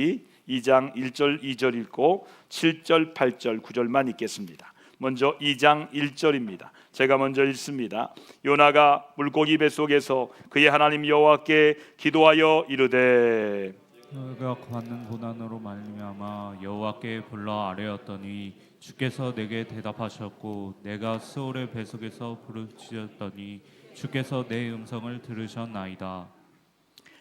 민수기 2장 1절 2절 읽고 7절 8절 9절만 읽겠습니다. 먼저 2장 1절입니다. 제가 먼저 읽습니다. 요나가 물고기 뱃속에서 그의 하나님 여호와께 기도하여 이르되 너희가 받는 고난으로 말미암아 여호와께 불러 아뢰었더니 주께서 내게 대답하셨고 내가 스올의 배속에서 부르짖었더니 주께서 내 음성을 들으셨나이다.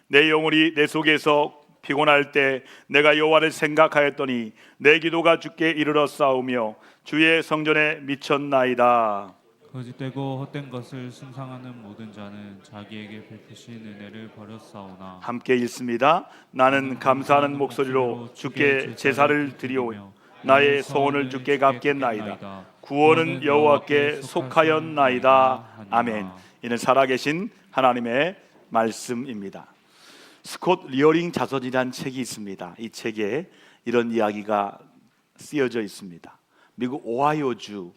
내 영혼이 내 속에서 피곤할 때 내가 여호와를 생각하였더니 내 기도가 주께 이르러 싸우며 주의 성전에 미쳤나이다. 거짓되고 헛된 것을 숭상하는 모든 자는 자기에게 베푸신 은혜를 버렸사오나 함께 읽습니다. 나는 감사하는 목소리로 주께 제사를 드리오며 나의 소원을 주께 갚겠나이다. 구원은 여호와께 속하였나이다. 아멘. 이는 살아계신 하나님의 말씀입니다. 스콧 리어링 자서전이라는 책이 있습니다. 이 책에 이런 이야기가 쓰여져 있습니다. 미국 오하이오주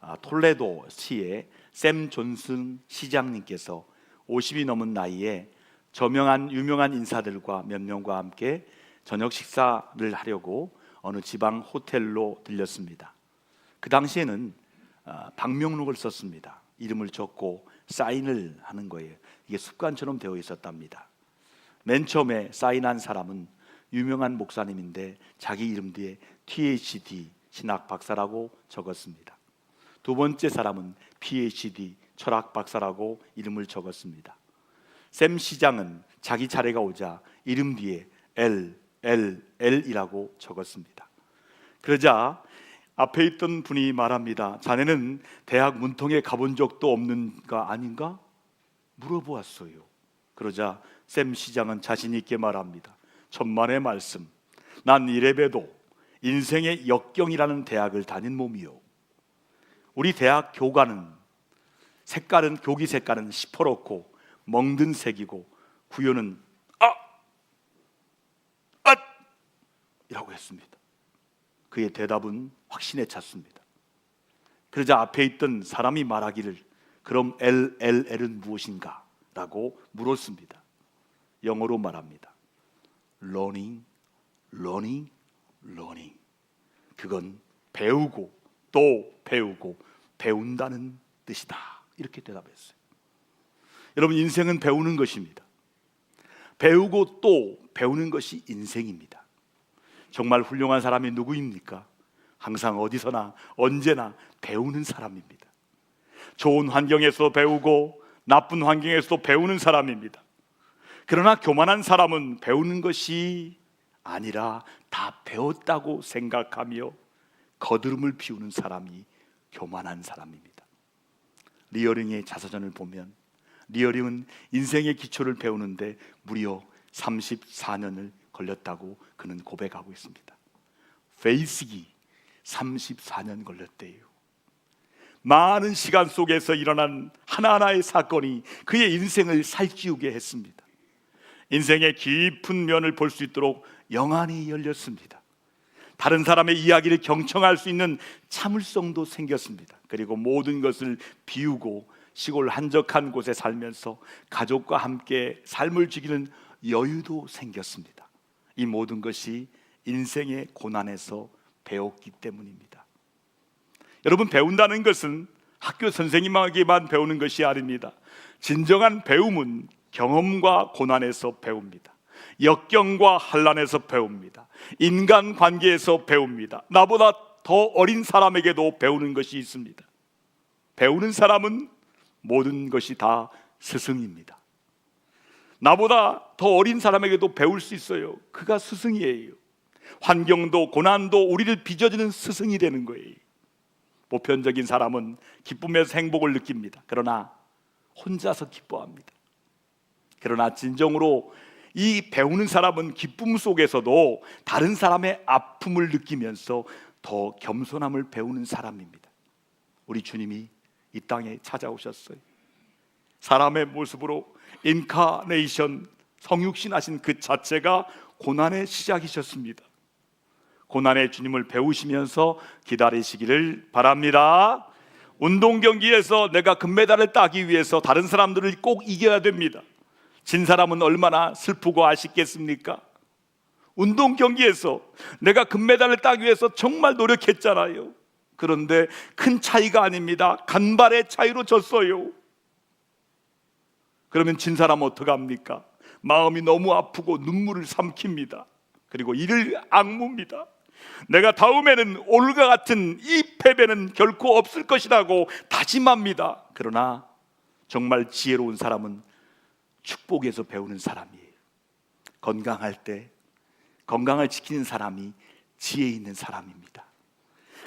아, 톨레도 시의 샘 존슨 시장님께서 50이 넘은 나이에 저명한 유명한 인사들과 몇 명과 함께 저녁 식사를 하려고 어느 지방 호텔로 들렸습니다. 그 당시에는 아, 방명록을 썼습니다. 이름을 적고 사인을 하는 거예요. 이게 습관처럼 되어 있었답니다. 맨 처음에 사인한 사람은 유명한 목사님인데 자기 이름 뒤에 THD 신학 박사라고 적었습니다. 두 번째 사람은 PhD 철학 박사라고 이름을 적었습니다. 샘 시장은 자기 차례가 오자 이름 뒤에 L, L, L이라고 적었습니다. 그러자 앞에 있던 분이 말합니다. 자네는 대학 문통에 가본 적도 없는가 아닌가? 물어보았어요. 그러자 샘 시장은 자신 있게 말합니다. 천만의 말씀. 난 이래봬도 인생의 역경이라는 대학을 다닌 몸이요. 우리 대학 교관은 색깔은 교기 색깔은 시퍼렇고 멍든 색이고 구요는 아, 아, 이라고 했습니다. 그의 대답은 확신에 찼습니다. 그러자 앞에 있던 사람이 말하기를 그럼 LLL은 무엇인가? 라고 물었습니다. 영어로 말합니다. learning, learning, learning. 그건 배우고 또 배우고 배운다는 뜻이다. 이렇게 대답했어요. 여러분 인생은 배우는 것입니다. 배우고 또 배우는 것이 인생입니다. 정말 훌륭한 사람이 누구입니까? 항상 어디서나 언제나 배우는 사람입니다. 좋은 환경에서 배우고 나쁜 환경에서도 배우는 사람입니다. 그러나 교만한 사람은 배우는 것이 아니라 다 배웠다고 생각하며 거드름을 피우는 사람이 교만한 사람입니다. 리어링의 자서전을 보면 리어링은 인생의 기초를 배우는데 무려 34년을 걸렸다고 그는 고백하고 있습니다. 페이스기 34년 걸렸대요. 많은 시간 속에서 일어난 하나하나의 사건이 그의 인생을 살찌우게 했습니다. 인생의 깊은 면을 볼 수 있도록 영안이 열렸습니다. 다른 사람의 이야기를 경청할 수 있는 참을성도 생겼습니다. 그리고 모든 것을 비우고 시골 한적한 곳에 살면서 가족과 함께 삶을 즐기는 여유도 생겼습니다. 이 모든 것이 인생의 고난에서 배웠기 때문입니다. 여러분 배운다는 것은 학교 선생님에게만 배우는 것이 아닙니다. 진정한 배움은 경험과 고난에서 배웁니다. 역경과 환란에서 배웁니다. 인간 관계에서 배웁니다. 나보다 더 어린 사람에게도 배우는 것이 있습니다. 배우는 사람은 모든 것이 다 스승입니다. 나보다 더 어린 사람에게도 배울 수 있어요. 그가 스승이에요. 환경도 고난도 우리를 빚어주는 스승이 되는 거예요. 보편적인 사람은 기쁨에서 행복을 느낍니다. 그러나 혼자서 기뻐합니다. 그러나 진정으로 이 배우는 사람은 기쁨 속에서도 다른 사람의 아픔을 느끼면서 더 겸손함을 배우는 사람입니다. 우리 주님이 이 땅에 찾아오셨어요. 사람의 모습으로 인카네이션 성육신 하신 그 자체가 고난의 시작이셨습니다. 고난의 주님을 배우시면서 기다리시기를 바랍니다. 운동 경기에서 내가 금메달을 따기 위해서 다른 사람들을 꼭 이겨야 됩니다. 진 사람은 얼마나 슬프고 아쉽겠습니까? 운동 경기에서 내가 금메달을 따기 위해서 정말 노력했잖아요. 그런데 큰 차이가 아닙니다. 간발의 차이로 졌어요. 그러면 진 사람 어떡합니까? 마음이 너무 아프고 눈물을 삼킵니다. 그리고 이를 악무입니다. 내가 다음에는 오늘과 같은 이 패배는 결코 없을 것이라고 다짐합니다. 그러나 정말 지혜로운 사람은 축복에서 배우는 사람이에요. 건강할 때 건강을 지키는 사람이 지혜 있는 사람입니다.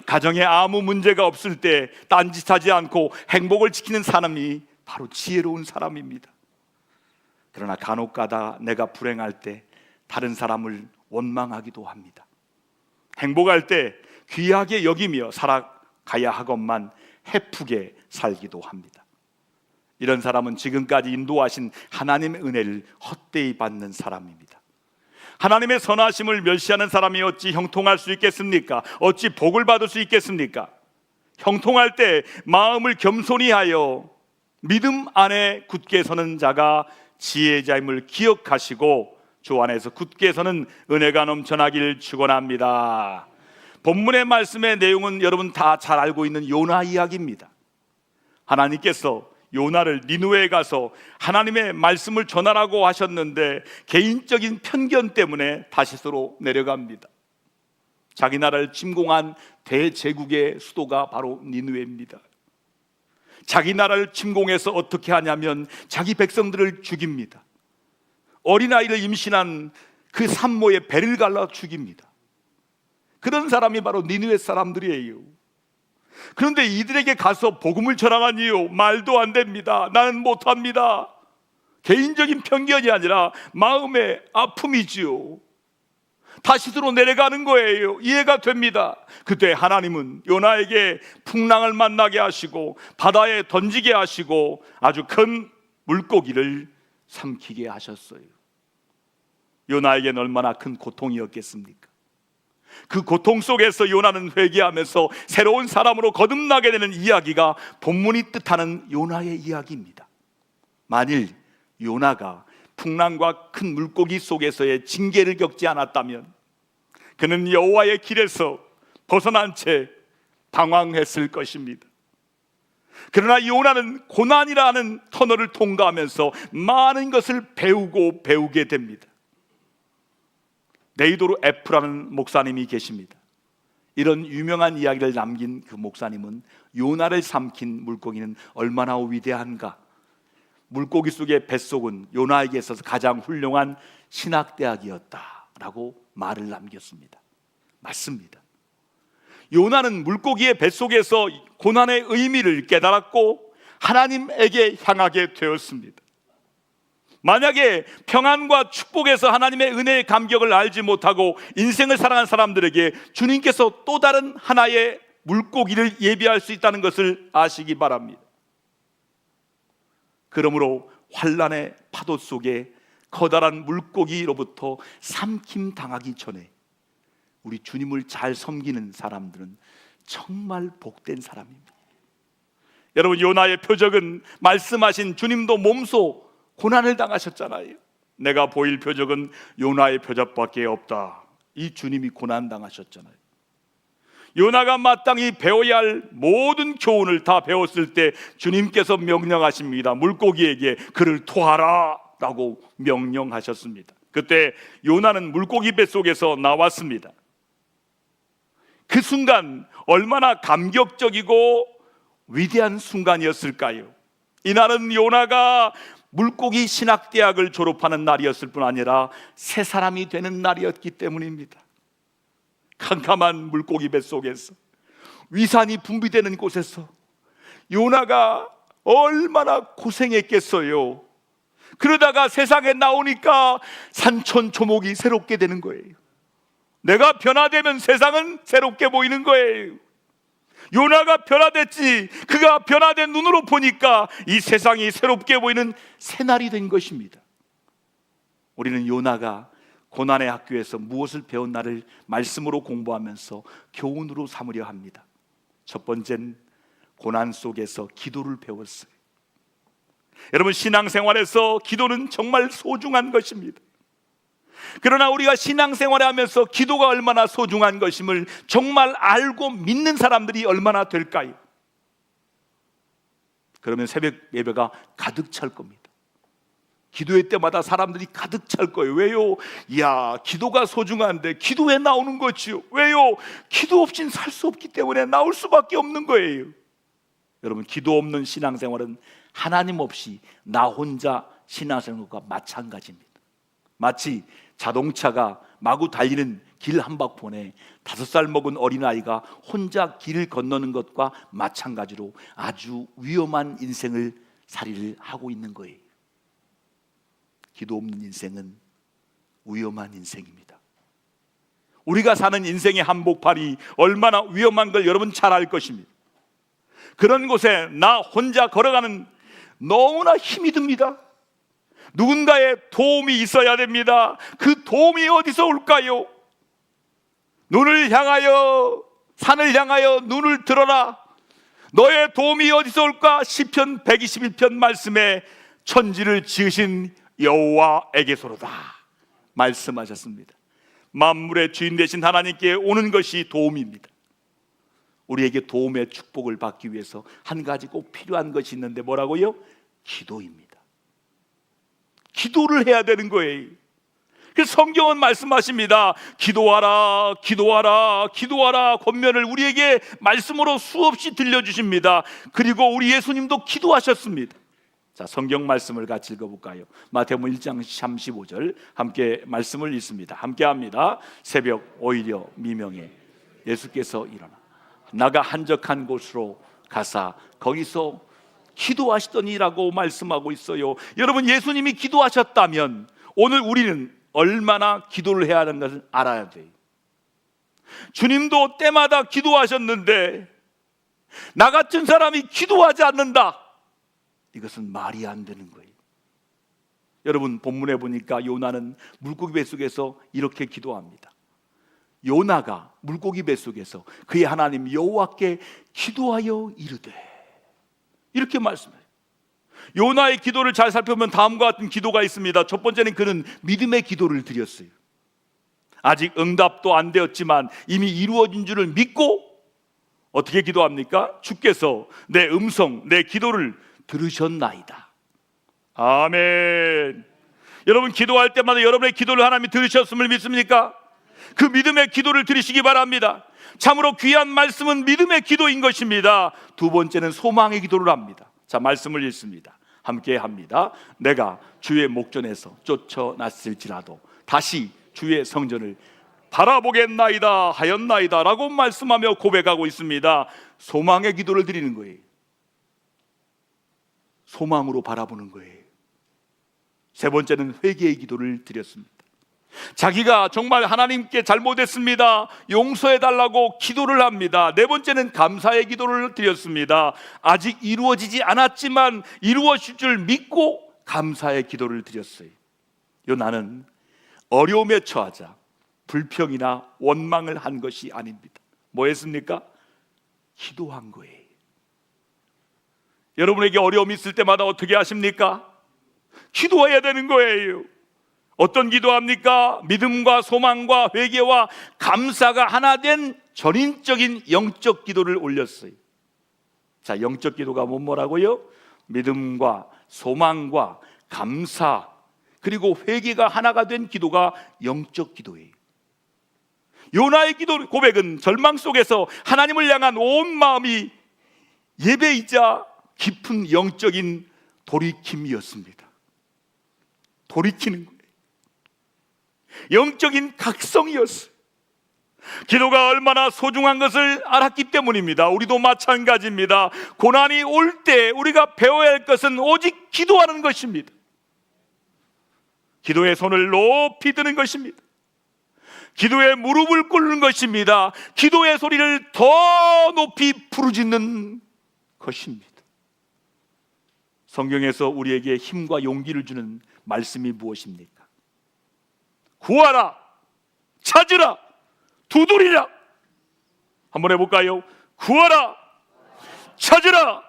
가정에 아무 문제가 없을 때 딴짓하지 않고 행복을 지키는 사람이 바로 지혜로운 사람입니다. 그러나 간혹 가다 내가 불행할 때 다른 사람을 원망하기도 합니다. 행복할 때 귀하게 여기며 살아가야 하건만 해프게 살기도 합니다. 이런 사람은 지금까지 인도하신 하나님의 은혜를 헛되이 받는 사람입니다. 하나님의 선하심을 멸시하는 사람이 어찌 형통할 수 있겠습니까? 어찌 복을 받을 수 있겠습니까? 형통할 때 마음을 겸손히 하여 믿음 안에 굳게 서는 자가 지혜자임을 기억하시고 주 안에서 굳게 서는 은혜가 넘쳐나길 축원합니다. 본문의 말씀의 내용은 여러분 다 잘 알고 있는 요나 이야기입니다. 하나님께서 요나를 니누에 가서 하나님의 말씀을 전하라고 하셨는데 개인적인 편견 때문에 다시스로 내려갑니다. 자기 나라를 침공한 대제국의 수도가 바로 니누에입니다. 자기 나라를 침공해서 어떻게 하냐면 자기 백성들을 죽입니다. 어린아이를 임신한 그 산모의 배를 갈라 죽입니다. 그런 사람이 바로 니누의 사람들이에요. 그런데 이들에게 가서 복음을 전하라니요 말도 안 됩니다. 나는 못합니다. 개인적인 편견이 아니라 마음의 아픔이지요. 다시스로 내려가는 거예요. 이해가 됩니다. 그때 하나님은 요나에게 풍랑을 만나게 하시고 바다에 던지게 하시고 아주 큰 물고기를 삼키게 하셨어요. 요나에게는 얼마나 큰 고통이었겠습니까? 그 고통 속에서 요나는 회개하면서 새로운 사람으로 거듭나게 되는 이야기가 본문이 뜻하는 요나의 이야기입니다. 만일 요나가 풍랑과 큰 물고기 속에서의 징계를 겪지 않았다면 그는 여호와의 길에서 벗어난 채 방황했을 것입니다. 그러나 요나는 고난이라는 터널을 통과하면서 많은 것을 배우고 배우게 됩니다. 네이도르 F라는 목사님이 계십니다. 이런 유명한 이야기를 남긴 그 목사님은 요나를 삼킨 물고기는 얼마나 위대한가. 물고기 속의 뱃속은 요나에게 있어서 가장 훌륭한 신학대학이었다라고 말을 남겼습니다. 맞습니다. 요나는 물고기의 뱃속에서 고난의 의미를 깨달았고 하나님에게 향하게 되었습니다. 만약에 평안과 축복에서 하나님의 은혜의 감격을 알지 못하고 인생을 살아간 사람들에게 주님께서 또 다른 하나의 물고기를 예비할 수 있다는 것을 아시기 바랍니다. 그러므로 환란의 파도 속에 커다란 물고기로부터 삼킴 당하기 전에 우리 주님을 잘 섬기는 사람들은 정말 복된 사람입니다. 여러분 요나의 표적은 말씀하신 주님도 몸소 고난을 당하셨잖아요. 내가 보일 표적은 요나의 표적밖에 없다. 이 주님이 고난 당하셨잖아요. 요나가 마땅히 배워야 할 모든 교훈을 다 배웠을 때 주님께서 명령하십니다. 물고기에게 그를 토하라라고 명령하셨습니다. 그때 요나는 물고기 뱃속에서 나왔습니다. 그 순간 얼마나 감격적이고 위대한 순간이었을까요? 이날은 요나가 물고기 신학대학을 졸업하는 날이었을 뿐 아니라 새 사람이 되는 날이었기 때문입니다. 캄캄한 물고기 뱃속에서 위산이 분비되는 곳에서 요나가 얼마나 고생했겠어요. 그러다가 세상에 나오니까 산천 초목이 새롭게 되는 거예요. 내가 변화되면 세상은 새롭게 보이는 거예요. 요나가 변화됐지. 그가 변화된 눈으로 보니까 이 세상이 새롭게 보이는 새날이 된 것입니다. 우리는 요나가 고난의 학교에서 무엇을 배웠나를 말씀으로 공부하면서 교훈으로 삼으려 합니다. 첫 번째는 고난 속에서 기도를 배웠어요. 여러분 신앙생활에서 기도는 정말 소중한 것입니다. 그러나 우리가 신앙생활을 하면서 기도가 얼마나 소중한 것임을 정말 알고 믿는 사람들이 얼마나 될까요? 그러면 새벽 예배가 가득 찰 겁니다. 기도회 때마다 사람들이 가득 찰 거예요. 왜요? 야, 기도가 소중한데 기도에 나오는 거지요. 왜요? 기도 없이는 살수 없기 때문에 나올 수밖에 없는 거예요. 여러분, 기도 없는 신앙생활은 하나님 없이 나 혼자 신앙생활과 마찬가지입니다. 마치 자동차가 마구 달리는 길 한바퀴에 다섯 살 먹은 어린아이가 혼자 길을 건너는 것과 마찬가지로 아주 위험한 인생을 살이를 하고 있는 거예요. 기도 없는 인생은 위험한 인생입니다. 우리가 사는 인생의 한복판이 얼마나 위험한 걸 여러분 잘 알 것입니다. 그런 곳에 나 혼자 걸어가는 너무나 힘이 듭니다. 누군가의 도움이 있어야 됩니다. 그 도움이 어디서 올까요? 눈을 향하여 산을 향하여 눈을 들어라. 너의 도움이 어디서 올까? 시편 121편 말씀에 천지를 지으신 여호와에게서로다 말씀하셨습니다. 만물의 주인 되신 하나님께 오는 것이 도움입니다. 우리에게 도움의 축복을 받기 위해서 한 가지 꼭 필요한 것이 있는데 뭐라고요? 기도입니다. 기도를 해야 되는 거예요. 그래서 성경은 말씀하십니다. 기도하라, 기도하라, 기도하라. 권면을 우리에게 말씀으로 수없이 들려주십니다. 그리고 우리 예수님도 기도하셨습니다. 자, 성경 말씀을 같이 읽어볼까요? 마태복음 1장 35절 함께 말씀을 읽습니다. 함께 합니다. 새벽 오히려 미명에 예수께서 일어나 나가 한적한 곳으로 가사 거기서 기도하시더니라고 말씀하고 있어요. 여러분 예수님이 기도하셨다면 오늘 우리는 얼마나 기도를 해야 하는 것을 알아야 돼요. 주님도 때마다 기도하셨는데 나 같은 사람이 기도하지 않는다. 이것은 말이 안 되는 거예요. 여러분 본문에 보니까 요나는 물고기 뱃속에서 이렇게 기도합니다. 요나가 물고기 뱃속에서 그의 하나님 여호와께 기도하여 이르되 이렇게 말씀해요. 요나의 기도를 잘 살펴보면 다음과 같은 기도가 있습니다. 첫 번째는 그는 믿음의 기도를 드렸어요. 아직 응답도 안 되었지만 이미 이루어진 줄을 믿고 어떻게 기도합니까? 주께서 내 음성, 내 기도를 들으셨나이다. 아멘. 여러분 기도할 때마다 여러분의 기도를 하나님이 들으셨음을 믿습니까? 그 믿음의 기도를 들으시기 바랍니다. 참으로 귀한 말씀은 믿음의 기도인 것입니다. 두 번째는 소망의 기도를 합니다. 자, 말씀을 읽습니다. 함께 합니다. 내가 주의 목전에서 쫓겨났을지라도 다시 주의 성전을 바라보겠나이다 하였나이다라고 말씀하며 고백하고 있습니다. 소망의 기도를 드리는 거예요. 소망으로 바라보는 거예요. 세 번째는 회개의 기도를 드렸습니다. 자기가 정말 하나님께 잘못했습니다. 용서해 달라고 기도를 합니다. 네 번째는 감사의 기도를 드렸습니다. 아직 이루어지지 않았지만 이루어질 줄 믿고 감사의 기도를 드렸어요. 요 나는 어려움에 처하자 불평이나 원망을 한 것이 아닙니다. 뭐 했습니까? 기도한 거예요. 여러분에게 어려움이 있을 때마다 어떻게 하십니까? 기도해야 되는 거예요. 어떤 기도합니까? 믿음과 소망과 회개와 감사가 하나 된 전인적인 영적 기도를 올렸어요. 자, 영적 기도가 뭐 뭐라고요? 믿음과 소망과 감사 그리고 회개가 하나가 된 기도가 영적 기도예요. 요나의 기도 고백은 절망 속에서 하나님을 향한 온 마음이 예배이자 깊은 영적인 돌이킴이었습니다. 돌이키는 거예요. 영적인 각성이었어요. 기도가 얼마나 소중한 것을 알았기 때문입니다. 우리도 마찬가지입니다. 고난이 올 때 우리가 배워야 할 것은 오직 기도하는 것입니다. 기도의 손을 높이 드는 것입니다. 기도의 무릎을 꿇는 것입니다. 기도의 소리를 더 높이 부르짖는 것입니다. 성경에서 우리에게 힘과 용기를 주는 말씀이 무엇입니까? 구하라, 찾으라, 두드리라. 한번 해볼까요? 구하라, 찾으라,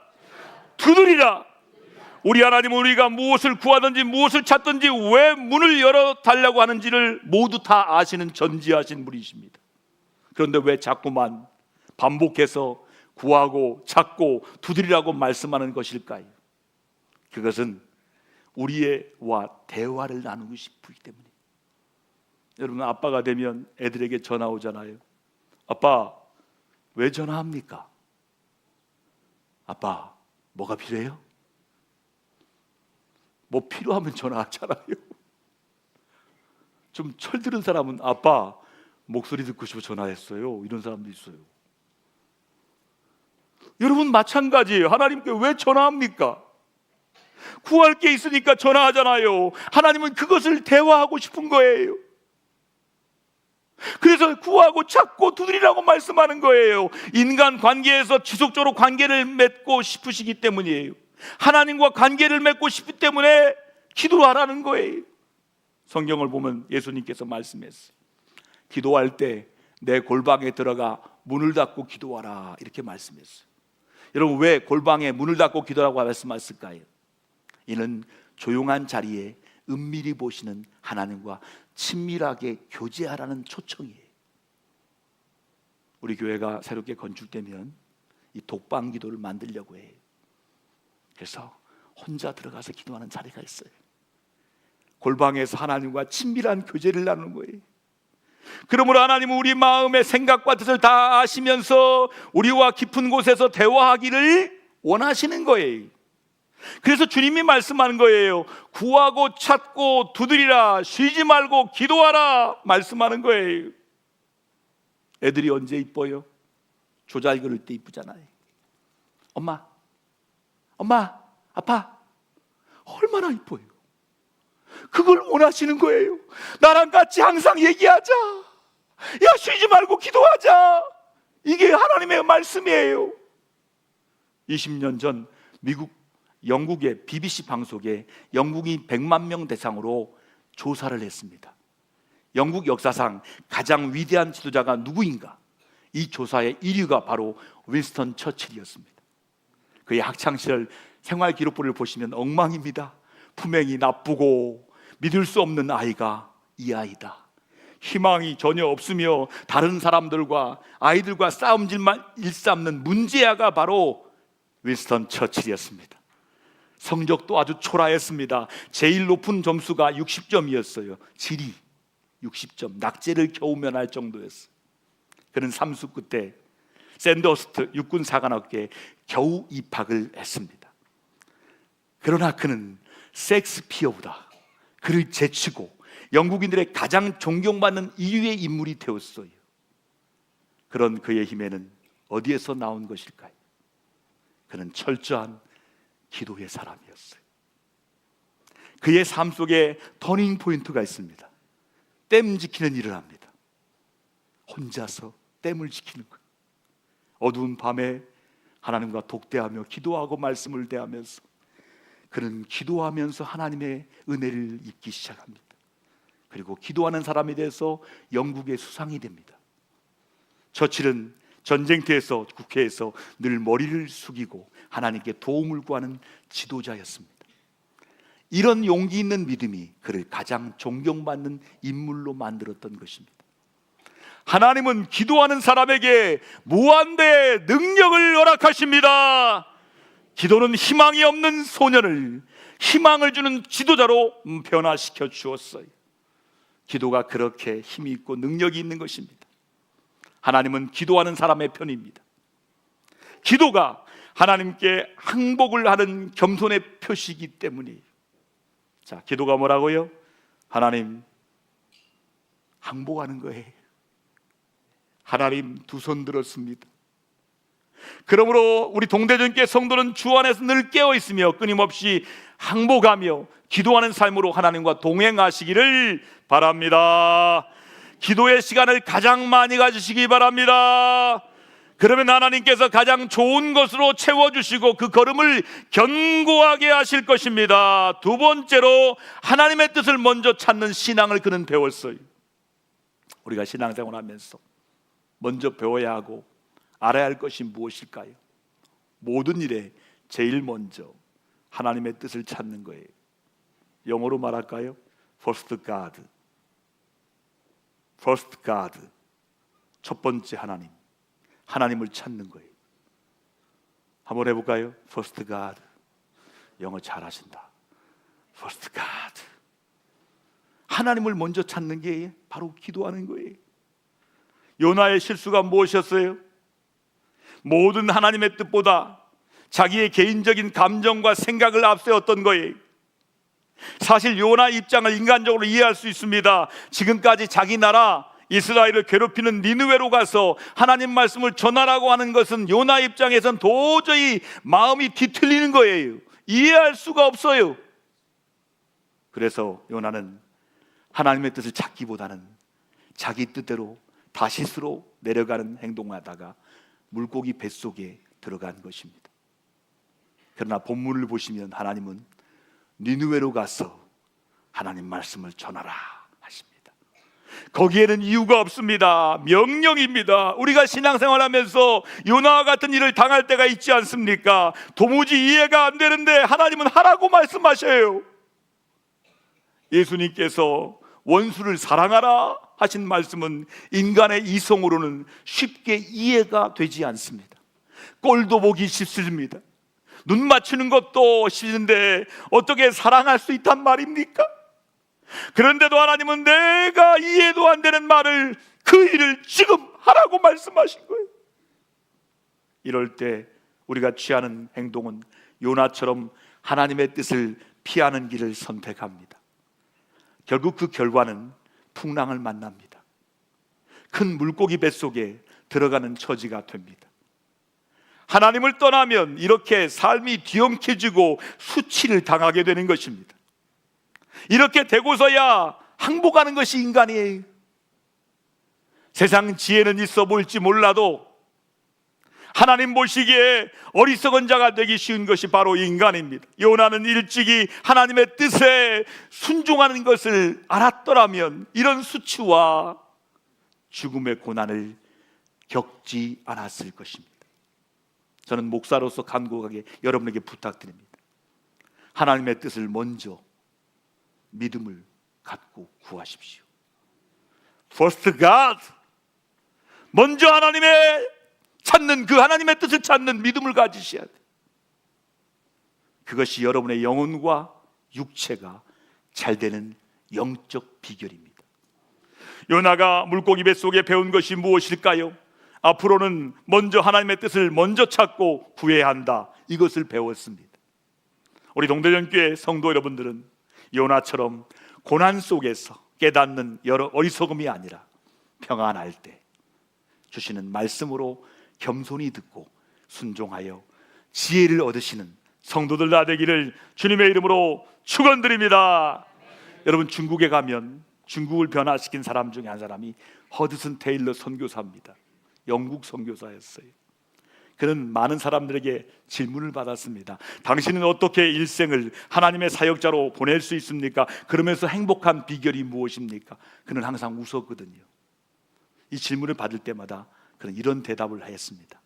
두드리라. 우리 하나님은 우리가 무엇을 구하든지 무엇을 찾든지 왜 문을 열어 달라고 하는지를 모두 다 아시는 전지하신 분이십니다. 그런데 왜 자꾸만 반복해서 구하고 찾고 두드리라고 말씀하는 것일까요? 그것은 우리와 대화를 나누고 싶기 때문에. 여러분 아빠가 되면 애들에게 전화 오잖아요. 아빠 왜 전화합니까? 아빠 뭐가 필요해요? 뭐 필요하면 전화하잖아요. 좀 철들은 사람은 아빠 목소리 듣고 싶어 전화했어요. 이런 사람도 있어요. 여러분 마찬가지예요. 하나님께 왜 전화합니까? 구할 게 있으니까 전화하잖아요. 하나님은 그것을 대화하고 싶은 거예요. 그래서 구하고 찾고 두드리라고 말씀하는 거예요. 인간 관계에서 지속적으로 관계를 맺고 싶으시기 때문이에요. 하나님과 관계를 맺고 싶기 때문에 기도하라는 거예요. 성경을 보면 예수님께서 말씀했어요. 기도할 때 내 골방에 들어가 문을 닫고 기도하라 이렇게 말씀했어요. 여러분 왜 골방에 문을 닫고 기도라고 말씀하셨을까요? 이는 조용한 자리에 은밀히 보시는 하나님과 친밀하게 교제하라는 초청이에요. 우리 교회가 새롭게 건축되면 이 독방 기도를 만들려고 해요. 그래서 혼자 들어가서 기도하는 자리가 있어요. 골방에서 하나님과 친밀한 교제를 나누는 거예요. 그러므로 하나님은 우리 마음의 생각과 뜻을 다 아시면서 우리와 깊은 곳에서 대화하기를 원하시는 거예요. 그래서 주님이 말씀하는 거예요. 구하고 찾고 두드리라 쉬지 말고 기도하라 말씀하는 거예요. 애들이 언제 이뻐요? 조잘 그럴 때 이쁘잖아요. 엄마, 엄마, 아빠, 얼마나 이뻐요. 그걸 원하시는 거예요. 나랑 같이 항상 얘기하자. 야, 쉬지 말고 기도하자. 이게 하나님의 말씀이에요. 20년 전 미국 영국의 BBC 방송에 영국인 100만 명 대상으로 조사를 했습니다. 영국 역사상 가장 위대한 지도자가 누구인가? 이 조사의 1위가 바로 윈스턴 처칠이었습니다. 그의 학창 시절 생활 기록부를 보시면 엉망입니다. 품행이 나쁘고 믿을 수 없는 아이가 이 아이다. 희망이 전혀 없으며 다른 사람들과 아이들과 싸움질만 일삼는 문제아가 바로 윈스턴 처칠이었습니다. 성적도 아주 초라했습니다. 제일 높은 점수가 60점이었어요. 지리 60점, 낙제를 겨우 면할 정도였어요. 그는 삼수 끝에 샌더스트 육군 사관학교에 겨우 입학을 했습니다. 그러나 그는 섹스피어보다 그를 제치고 영국인들의 가장 존경받는 인류의 인물이 되었어요. 그런 그의 힘에는 어디에서 나온 것일까요? 그는 철저한 기도의 사람이었어요. 그의 삶 속에 터닝 포인트가 있습니다. 댐 지키는 일을 합니다. 혼자서 댐을 지키는 거예요. 어두운 밤에 하나님과 독대하며 기도하고 말씀을 대하면서 그는 기도하면서 하나님의 은혜를 입기 시작합니다. 그리고 기도하는 사람에 대해서 영국의 수상이 됩니다. 처칠은 전쟁터에서 국회에서 늘 머리를 숙이고 하나님께 도움을 구하는 지도자였습니다. 이런 용기 있는 믿음이 그를 가장 존경받는 인물로 만들었던 것입니다. 하나님은 기도하는 사람에게 무한대의 능력을 허락하십니다. 기도는 희망이 없는 소년을 희망을 주는 지도자로 변화시켜 주었어요. 기도가 그렇게 힘이 있고 능력이 있는 것입니다. 하나님은 기도하는 사람의 편입니다. 기도가 하나님께 항복을 하는 겸손의 표시이기 때문이에요. 자, 기도가 뭐라고요? 하나님 항복하는 거예요. 하나님 두 손 들었습니다. 그러므로 우리 동대전께 성도는 주 안에서 늘 깨어 있으며 끊임없이 항복하며 기도하는 삶으로 하나님과 동행하시기를 바랍니다. 기도의 시간을 가장 많이 가지시기 바랍니다. 그러면 하나님께서 가장 좋은 것으로 채워주시고 그 걸음을 견고하게 하실 것입니다. 두 번째로 하나님의 뜻을 먼저 찾는 신앙을 그는 배웠어요. 우리가 신앙생활 하면서 먼저 배워야 하고 알아야 할 것이 무엇일까요? 모든 일에 제일 먼저 하나님의 뜻을 찾는 거예요. 영어로 말할까요? First God. First God. 첫 번째 하나님. 하나님을 찾는 거예요. 한번 해볼까요? First God. 영어 잘하신다. First God. 하나님을 먼저 찾는 게 바로 기도하는 거예요. 요나의 실수가 무엇이었어요? 모든 하나님의 뜻보다 자기의 개인적인 감정과 생각을 앞세웠던 거예요. 사실 요나 입장을 인간적으로 이해할 수 있습니다. 지금까지 자기 나라 이스라엘을 괴롭히는 니느웨로 가서 하나님 말씀을 전하라고 하는 것은 요나 입장에선 도저히 마음이 뒤틀리는 거예요. 이해할 수가 없어요. 그래서 요나는 하나님의 뜻을 찾기보다는 자기 뜻대로 다시스로 내려가는 행동을 하다가 물고기 뱃속에 들어간 것입니다. 그러나 본문을 보시면 하나님은 니누웨로 가서 하나님 말씀을 전하라 하십니다. 거기에는 이유가 없습니다. 명령입니다. 우리가 신앙생활하면서 요나와 같은 일을 당할 때가 있지 않습니까? 도무지 이해가 안 되는데 하나님은 하라고 말씀하셔요. 예수님께서 원수를 사랑하라 하신 말씀은 인간의 이성으로는 쉽게 이해가 되지 않습니다. 꼴도 보기 쉽습니다. 눈 맞추는 것도 싫은데 어떻게 사랑할 수 있단 말입니까? 그런데도 하나님은 내가 이해도 안 되는 말을 그 일을 지금 하라고 말씀하신 거예요. 이럴 때 우리가 취하는 행동은 요나처럼 하나님의 뜻을 피하는 길을 선택합니다. 결국 그 결과는 풍랑을 만납니다. 큰 물고기 뱃속에 들어가는 처지가 됩니다. 하나님을 떠나면 이렇게 삶이 뒤엉켜지고 수치를 당하게 되는 것입니다. 이렇게 되고서야 항복하는 것이 인간이에요. 세상 지혜는 있어 보일지 몰라도 하나님 보시기에 어리석은 자가 되기 쉬운 것이 바로 인간입니다. 요나는 일찍이 하나님의 뜻에 순종하는 것을 알았더라면 이런 수치와 죽음의 고난을 겪지 않았을 것입니다. 저는 목사로서 간곡하게 여러분에게 부탁드립니다. 하나님의 뜻을 먼저 믿음을 갖고 구하십시오. First God. 먼저 하나님의 찾는 그 하나님의 뜻을 찾는 믿음을 가지셔야 돼. 그것이 여러분의 영혼과 육체가 잘 되는 영적 비결입니다. 요나가 물고기 뱃속에 배운 것이 무엇일까요? 앞으로는 먼저 하나님의 뜻을 먼저 찾고 구해야 한다. 이것을 배웠습니다. 우리 동대전교회 성도 여러분들은 요나처럼 고난 속에서 깨닫는 여러 어리석음이 아니라 평안할 때 주시는 말씀으로 겸손히 듣고 순종하여 지혜를 얻으시는 성도들 다 되기를 주님의 이름으로 축원드립니다. 여러분 중국에 가면 중국을 변화시킨 사람 중에 한 사람이 허드슨 테일러 선교사입니다. 영국 선교사였어요. 그는 많은 사람들에게 질문을 받았습니다. 당신은 어떻게 일생을 하나님의 사역자로 보낼 수 있습니까? 그러면서 행복한 비결이 무엇입니까? 그는 항상 웃었거든요. 이 질문을 받을 때마다 그는 이런 대답을 하였습니다.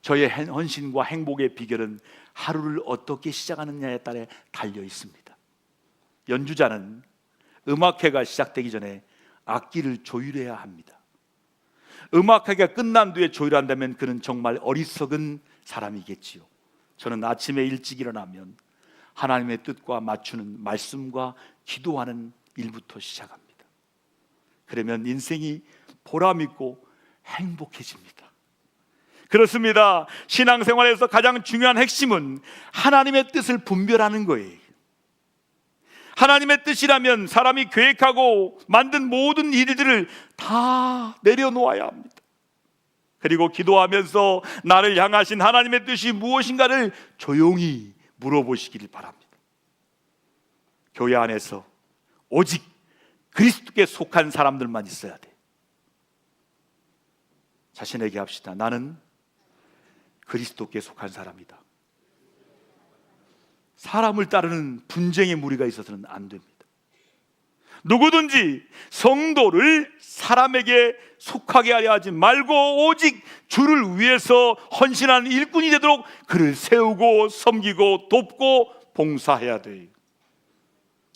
저의 헌신과 행복의 비결은 하루를 어떻게 시작하느냐에 따라 달려 있습니다. 연주자는 음악회가 시작되기 전에 악기를 조율해야 합니다. 음악회가 끝난 뒤에 조율한다면 그는 정말 어리석은 사람이겠지요. 저는 아침에 일찍 일어나면 하나님의 뜻과 맞추는 말씀과 기도하는 일부터 시작합니다. 그러면 인생이 보람 있고 행복해집니다. 그렇습니다. 신앙생활에서 가장 중요한 핵심은 하나님의 뜻을 분별하는 거예요. 하나님의 뜻이라면 사람이 계획하고 만든 모든 일들을 다 내려놓아야 합니다. 그리고 기도하면서 나를 향하신 하나님의 뜻이 무엇인가를 조용히 물어보시기를 바랍니다. 교회 안에서 오직 그리스도께 속한 사람들만 있어야 돼. 자신에게 합시다. 나는 그리스도께 속한 사람이다. 사람을 따르는 분쟁의 무리가 있어서는 안 됩니다. 누구든지 성도를 사람에게 속하게 하려 하지 말고 오직 주를 위해서 헌신하는 일꾼이 되도록 그를 세우고 섬기고 돕고 봉사해야 돼요.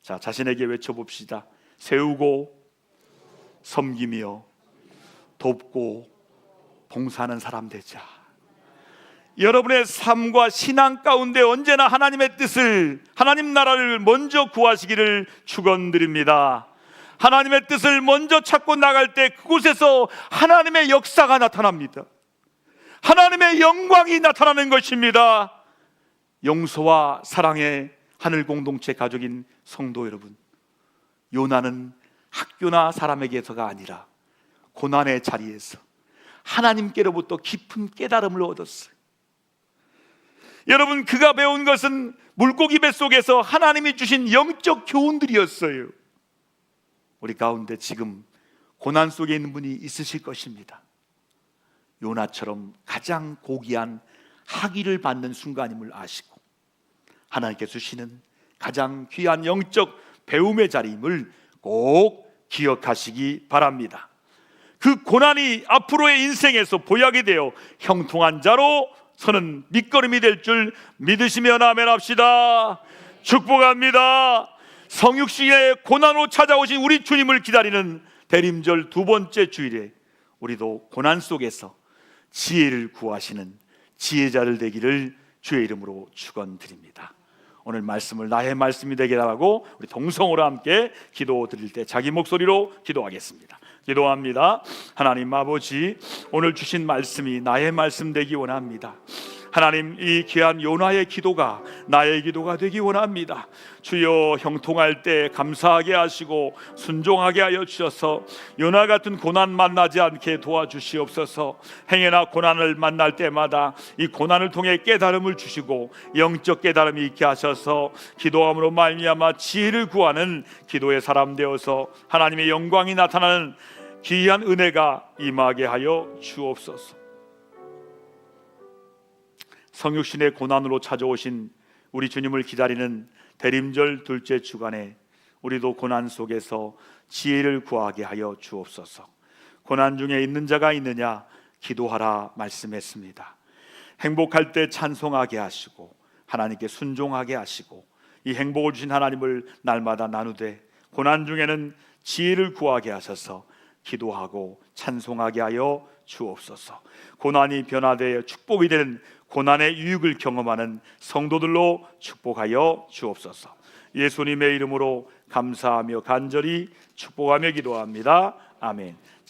자, 자신에게 외쳐 봅시다. 세우고 섬기며 돕고 봉사하는 사람 되자. 여러분의 삶과 신앙 가운데 언제나 하나님의 뜻을 하나님 나라를 먼저 구하시기를 축원드립니다. 하나님의 뜻을 먼저 찾고 나갈 때 그곳에서 하나님의 역사가 나타납니다. 하나님의 영광이 나타나는 것입니다. 용서와 사랑의 하늘 공동체 가족인 성도 여러분, 요나는 학교나 사람에게서가 아니라 고난의 자리에서 하나님께로부터 깊은 깨달음을 얻었어요. 여러분 그가 배운 것은 물고기 뱃속에서 하나님이 주신 영적 교훈들이었어요. 우리 가운데 지금 고난 속에 있는 분이 있으실 것입니다. 요나처럼 가장 고귀한 학위를 받는 순간임을 아시고 하나님께서 주시는 가장 귀한 영적 배움의 자리임을 꼭 기억하시기 바랍니다. 그 고난이 앞으로의 인생에서 보약이 되어 형통한 자로 서는 밑거름이 될 줄 믿으시면 아멘합시다. 축복합니다. 성육신의 고난으로 찾아오신 우리 주님을 기다리는 대림절 두 번째 주일에 우리도 고난 속에서 지혜를 구하시는 지혜자를 되기를 주의 이름으로 축원드립니다. 오늘 말씀을 나의 말씀이 되게 달라고 우리 동성으로 함께 기도 드릴 때 자기 목소리로 기도하겠습니다. 기도합니다. 하나님 아버지, 오늘 주신 말씀이 나의 말씀 되기 원합니다. 하나님 이 귀한 요나의 기도가 나의 기도가 되기 원합니다. 주여 형통할 때 감사하게 하시고 순종하게 하여 주셔서 요나 같은 고난 만나지 않게 도와주시옵소서. 행여나 고난을 만날 때마다 이 고난을 통해 깨달음을 주시고 영적 깨달음이 있게 하셔서 기도함으로 말미암아 지혜를 구하는 기도의 사람 되어서 하나님의 영광이 나타나는 귀한 은혜가 임하게 하여 주옵소서. 성육신의 고난으로 찾아오신 우리 주님을 기다리는 대림절 둘째 주간에 우리도 고난 속에서 지혜를 구하게 하여 주옵소서. 고난 중에 있는 자가 있느냐 기도하라 말씀했습니다. 행복할 때 찬송하게 하시고 하나님께 순종하게 하시고 이 행복을 주신 하나님을 날마다 나누되 고난 중에는 지혜를 구하게 하셔서 기도하고 찬송하게 하여 주옵소서. 고난이 변화되어 축복이 되는 고난의 유익을 경험하는 성도들로 축복하여 주옵소서. 예수님의 이름으로 감사하며 간절히 축복하며 기도합니다. 아멘.